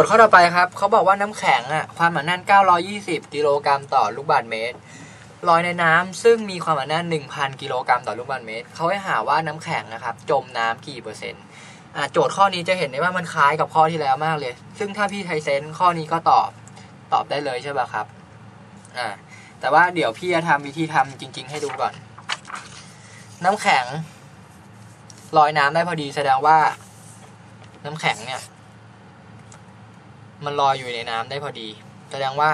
ทย์ข้อต่อไปครับเขาบอกว่าน้ำแข็งอะความหนาแน่น 920 กิโลกรัมต่อลูกบาศก์เมตรลอยในน้ำซึ่งมีความหนาแน่น 1,000 กิโลกรัมต่อลูกบาศก์เมตรเขาให้หาว่าน้ำแข็งนะครับ จมน้ำกี่เปอร์เซ็นต์โจทย์ข้อนี้จะเห็นได้ว่ามันคล้ายกับข้อที่แล้วมากเลย ซึ่งถ้าพี่ไทเซนข้อนี้ก็ตอบตอบได้เลยใช่ป่ะครับอ่าแต่ว่าเดี๋ยวพี่จะทำวิธีทำจริง ๆ ให้ดูก่อน น้ำแข็งลอยน้ำได้พอดีแสดงว่า น้ำแข็งเนี่ย มันลอยอยู่ในน้ำได้พอดี แสดงว่า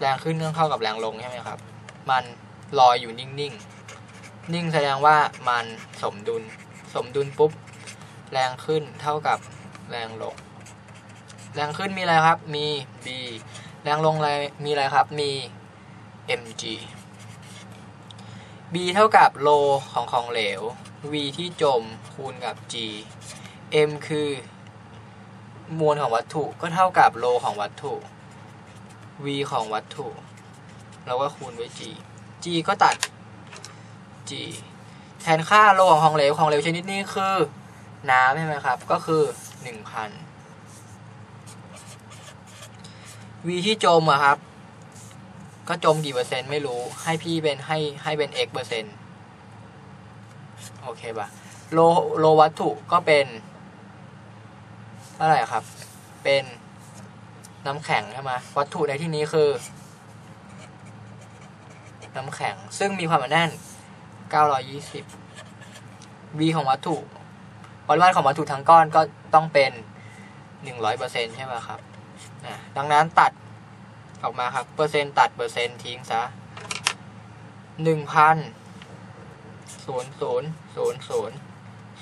แรงขึ้นต้องเท่ากับแรงลงใช่ไหมครับ มันลอยอยู่นิ่งๆนิ่งแสดงว่ามันสมดุล สมดุลปุ๊บ แรงขึ้นเท่ากับแรงลง แรงขึ้นมีอะไรครับ มี b แรงลงอะไรมีอะไรครับ มี mg b เท่ากับโลของของเหลว v ที่จมคูณกับ g m คือ มวลของวัตถุก็เท่ากับโลของวัตถุ v ของวัตถุ เราก็คูณด้วย g g ก็ตัด g แทนค่าโลของของเหลวของเหลวชนิดนี้คือ น้ำใช่ไหมครับ ก็คือ 1,000 v ที่จมอะครับ ก็จมกี่เปอร์เซ็นต์ไม่รู้ ให้พี่เป็นให้ให้เป็น x เปอร์เซ็นต์ โอเคปะโลโลวัตถุก็เป็น เท่าไหร่ครับ เป็นน้ำแข็งใช่ไหมวัตถุในที่นี้คือ น้ำแข็งซึ่งมีความหนาแน่น 920 v ของวัตถุปริมาตรของวัตถุทั้งก้อนก็ต้องเป็น 100%ใช่ไหมครับดังนั้นตัดออกมาครับ เปอร์เซ็นต์ตัดเปอร์เซ็นต์ทิ้งซะ 1,000ศูนย์ศูนย์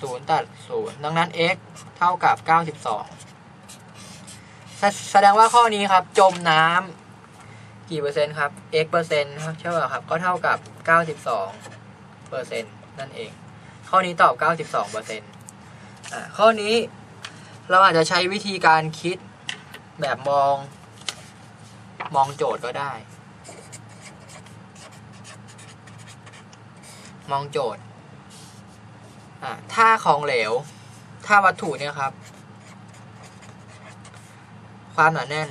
ศูนย์ตัดศูนย์ดังนั้น x เท่ากับ92แสแสดงว่าข้อนี้ครับ จมน้ำกี่เปอร์เซ็นต์ครับ x เปอร์เซ็นต์ใช่ไหมครับ ก็เท่ากับ92เปอร์เซ็นต์นั่นเอง ข้อนี้ตอบ92เปอร์เซ็นต์อ่าข้อนี้เราอาจจะใช้วิธีการคิดแบบมอง มองโจทย์ก็ได้ มองโจทย์ ถ้าของเหลว ถ้าวัตถุเนี่ยครับ ความหนาแน่น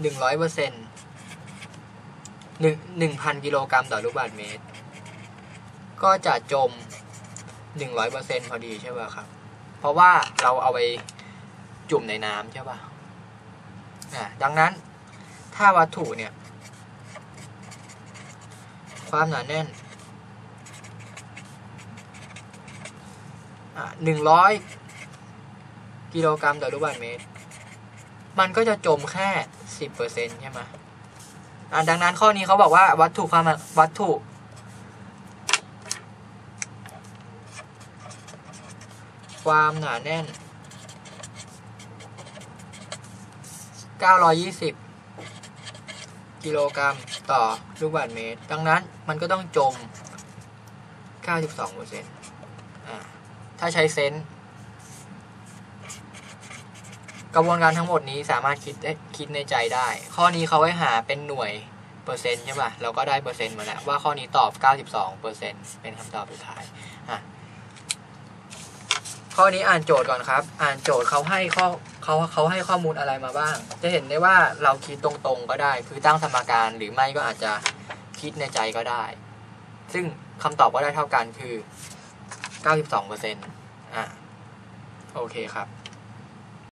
หนึ่งร้อยเปอร์เซ็นต์หนึ่งหนึ่งพันกิโลกรัมต่อลูกบาศก์เมตร ก็จะจมหนึ่งร้อยเปอร์เซ็นต์พอดีใช่ป่ะครับ เพราะว่าเราเอาไปจุ่มในน้ำใช่ป่ะอ่าดังนั้นถ้าวัตถุเนี่ย ความหนาแน่น อะ หนึ่งร้อยกิโลกรัมต่อลูกบาศก์เมตร มันก็จะจมแค่สิบเปอร์เซ็นใช่ไหมอะดังนั้นข้อนี้เขาบอกว่าวัตถุความวัตถุ ความหนาแน่น 920 กิโลกรัมต่อลูกบาศก์เมตร ดังนั้นมันก็ต้องจม 92เปอร์เซ็นต์ ถ้าใช้เซนส์กระบวนการทั้งหมดนี้สามารถคิดได้คิดในใจได้ ข้อนี้เขาให้หาเป็นหน่วยเปอร์เซ็นต์ใช่ป่ะ เราก็ได้เปอร์เซ็นต์มาแล้วว่าข้อนี้ตอบ 92เปอร์เซ็นต์เป็นคำตอบสุดท้ายอะข้อนี้อ่านโจทย์ก่อนครับ อ่านโจทย์เขาให้ข้อเขาเขาให้ข้อมูลอะไรมาบ้าง จะเห็นได้ว่าเราคิดตรงๆก็ได้ คือตั้งสมการหรือไม่ก็อาจจะคิดในใจก็ได้ ซึ่งคำตอบก็ได้เท่ากันคือ 92เปอร์เซ็นต์อะ โอเคครับ